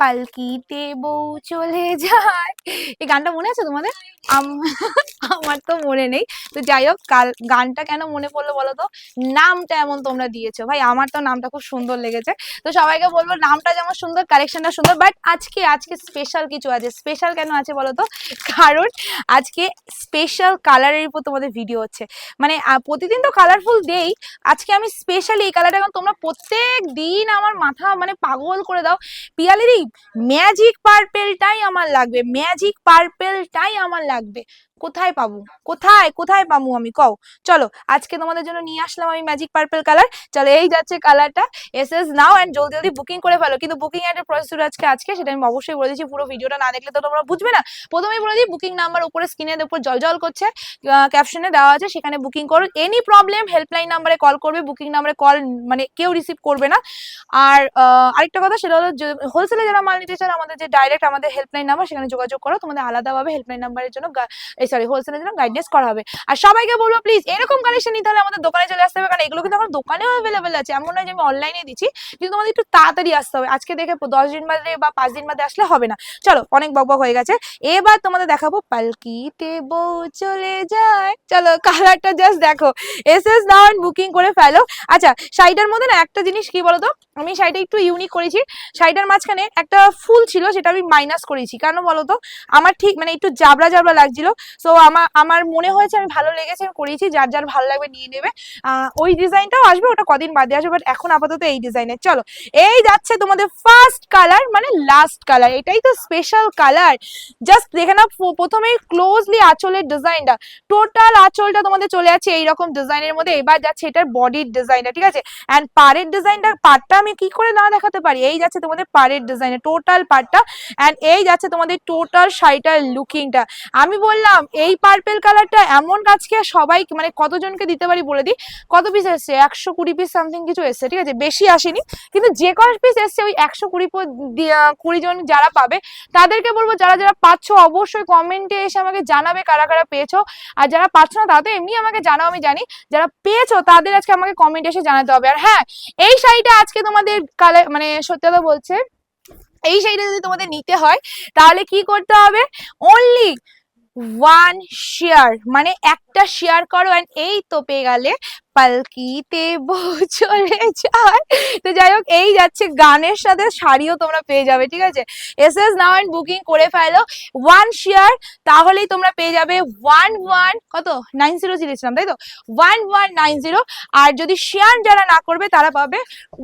পালকিতে বউ চলে যায়। এই গানটা মনে আছে তোমাদের? আমার তো মনে নেই। তো যাই হোক, কাল, গানটা কেন মনে পড়ল বলো তো? নামটা এমন তোমরা দিয়েছ। ভাই, আমার তো নামটা খুব সুন্দর লেগেছে। তো সবাইকে বলব, নামটা যেমন সুন্দর কালেকশনটা সুন্দর বাট আজকে আজকে স্পেশাল কিছু আছে। স্পেশাল কেন আছে বলো তো? কারণ আজকে স্পেশাল কালারের উপর তোমাদের ভিডিও হচ্ছে। মানে প্রতিদিন তো কালারফুল দেই আজকে আমি স্পেশালি এই কালারটা এখন তোমরা প্রত্যেক দিন আমার মাথা মানে পাগল করে দাও। পিয়ালিদি ম্যাজিক পার্পেলটাই আমার লাগবে ম্যাজিক পার্পেলটাই আমার লাগবে। কোথায় পাবো? কোথায় কোথায় পাবো আমি? কও। চলো, আজকে তোমাদের জন্য নিয়ে আসলাম আমি ম্যাজিক পার্পেল কালার চলো, এই যাচ্ছে কালারটা এস এস নাও অ্যান্ড জলদি জলদি বুকিং করে ফেলো। কিন্তু বুকিং এর প্রসেসর আজকে আজকে সেটা আমি অবশ্যই বলে দিচ্ছি। পুরো ভিডিওটা না দেখলে তো তোমরা বুঝবে না। প্রথমেই বলে দিই বুকিং নাম্বার উপরে স্ক্রিনের উপর জল জল করছে। ক্যাপশনে দেওয়া আছে, সেখানে বুকিং করো। এনি প্রবলেম হেল্পলাইন নাম্বারে কল করবে। বুকিং নাম্বারে কল মানে কেউ রিসিভ করবে না। আর আরেকটা কথা সেটা হলো হোলসেলে যারা মাল নিতে চান আমাদের যে ডাইরেক্ট আমাদের হেল্পলাইন নাম্বার সেখানে যোগাযোগ করো। তোমাদের আলাদাভাবে হেল্পলাইন নাম্বারের জন্য সরি হোলসেলের জন্য গাইডেন্স করা হবে। আর সবাইকে বলব প্লিজ এরকম কালেকশন নিতে হলে আমাদের দোকানে চলে আসতে হবে, কারণ এগুলো কিন্তু এখন দোকানেও অ্যাভেলেবেল আছে। এমন নয় যে আমি অনলাইনে দিচ্ছি, কিন্তু তোমাদের একটু তাড়াতাড়ি আসতে হবে। আজকে দেখে দশ দিন বাদে বা পাঁচ দিন বাদে আসলে হবে না। চলো, অনেক বকবক হয়ে গেছে। এবার তোমাদের দেখাবো, পালকিতে বউ চলে যায়। চলো কালারটা জাস্ট দেখো। এস এস নাও বুকিং করে ফেলো। আচ্ছা শাড়িটার মধ্যে না একটা জিনিস কি বলতো? আমি শাড়িটা একটু ইউনিক করেছি। শাড়িটার মাঝখানে একটা ফুল ছিল, সেটা আমি মাইনাস করেছি। কেন বলতো? আমার ঠিক মানে একটু জাবরা জাবরা লাগছিল। সো আমার আমার মনে হয়েছে আমি ভালো লেগেছে, আমি করেছি। যার যার ভালো লাগবে নিয়ে নেবে। ওই ডিজাইনটাও আসবে, ওটা কদিন বাদে আসবে বাট এখন আপাতত এই ডিজাইনের চলো, এই যাচ্ছে তোমাদের ফার্স্ট কালার মানে লাস্ট কালার এটাই তো স্পেশাল কালার জাস্ট দেখে না প- প্রথমেই ক্লোজলি আঁচলের ডিজাইনটা টোটাল আঁচলটা তোমাদের চলে যাচ্ছে এইরকম ডিজাইনের মধ্যে। এবার যাচ্ছে এটার বডির ডিজাইনটা ঠিক আছে? অ্যান্ড পাড়ের ডিজাইনটা পাটটা আমি কি করে না দেখাতে পারি? এই যাচ্ছে তোমাদের পাড়ের ডিজাইনে টোটাল পাটটা অ্যান্ড এই যাচ্ছে তোমাদের টোটাল শাড়িটার লুকিংটা আমি বললাম, এই পার্পেল কালারটা এমন আজকে সবাই মানে কতজনকে দিতে পারি বলে দিই? কত পিস এসছে? একশো কুড়ি পিস সামথিং কিছু এসছে, ঠিক আছে? বেশি আসেনি। কিন্তু যে কয় পিস এসছে ওই একশো কুড়ি কুড়ি জন যারা পাবে, তাদেরকে বলব যারা যারা পাচ্ছ অবশ্যই কমেন্টে এসে আমাকে জানাবে কারা কারা পেয়েছ। আর যারা পাচ্ছ না, তারা তো এমনি আমাকে জানাও, আমি জানি। যারা পেয়েছ, তাদের আজকে আমাকে কমেন্টে এসে জানাতে হবে। আর হ্যাঁ এই শাড়িটা আজকে তোমাদের কালে মানে সত্যি কথা বলছে, এই শাড়িটা যদি তোমাদের নিতে হয়, তাহলে কি করতে হবে? অনলি ওয়ান শেয়ার মানে একটা শেয়ার করো অ্যান্ড এই তো পেয়ে গেলে পালকিতে বউ চলে যায় তো যাই হোক, এই যাচ্ছে গানের সাথে শাড়িও তোমরা পেয়ে যাবে, ঠিক আছে? Yes yes now and booking করে ফেলো। ওয়ান শেয়ার তাহলেই তোমরা পেয়ে যাবে ওয়ান ওয়ান কত? নাইন জিরো দিয়েছিলাম তাই তো? ওয়ান ওয়ান নাইন জিরো আর যদি শেয়ার যারা না করবে, তারা পাবে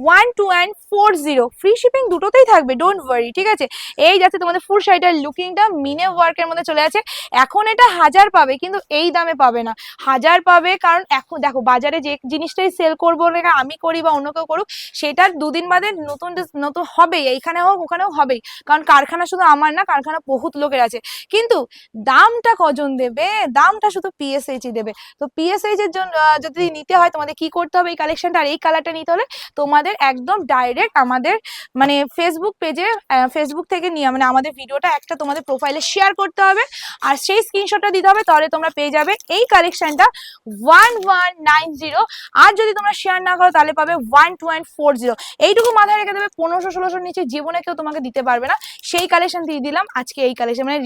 one two and four zero free shipping দুটোতেই থাকবে ডোন্ট ওয়ারি ঠিক আছে? এই যাচ্ছে তোমাদের ফুল শাড়িটার লুকিংটা মিনে ওয়ার্কের মধ্যে চলে আছে। এখন এটা হাজার পাবে, কিন্তু এই দামে পাবে না। হাজার পাবে, কারণ এখন, দেখো, বাজারে যে জিনিসটাই সেল করব না, আমি করি বা অন্য কেউ করুক, সেটার দুদিন বাদে নতুন নতুন হবেই, এইখানে হোক, ওখানেও হবেই। কারণ কারখানা শুধু আমার না, কারখানা বহুত লোকের আছে। কিন্তু দামটা কজন দেবে? দামটা শুধু পিএসএইচ দেবে। তো পিএসএইচ এর জন্য যদি নিতে হয়, তোমাদের কি করতে হবে এই কালেকশনটা আর এই কালারটা নিতে হলে, তোমাদের একদম ডাইরেক্ট আমাদের মানে ফেসবুক পেজে ফেসবুক থেকে নিয়ে মানে আমাদের ভিডিওটা একটা তোমাদের প্রোফাইলে শেয়ার করতে হবে। আর সেই স্ক্রিনশটটা দিতে হবে, তাহলে তোমরা পেয়ে যাবে এই কালেকশনটা ওয়ান ওয়ান নাইন জিরো আর যদি তোমরা শেয়ার না করো, তাহলে পাবে one two and four zero এইটুকু মাথায় রেখে দেবে, পনেরোশো ষোলোশোর নিচে জীবনে কেউ তোমাকে দিতে পারবে না। সেই কালেকশন দিয়ে দিলাম, আজকে এই কালেকশন মানে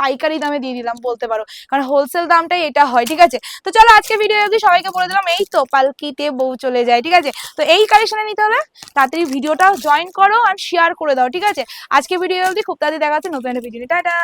পাইকারি দামে দিয়ে দিলাম বলতে পারো। কারণ হোলসেল দামটাই এটা হয়, ঠিক আছে? তো চলো আজকে ভিডিও অবধি সবাইকে বলে দিলাম, এই তো পালকিতে বউ চলে যায়, ঠিক আছে? তো এই কালেকশনে নিতে হলে তাড়াতাড়ি ভিডিওটা জয়েন করো আর শেয়ার করে দাও, ঠিক আছে? আজকে ভিডিও অবধি খুব তাড়াতাড়ি দেখা হচ্ছে, নতুন একটা ভিডিও টাটা!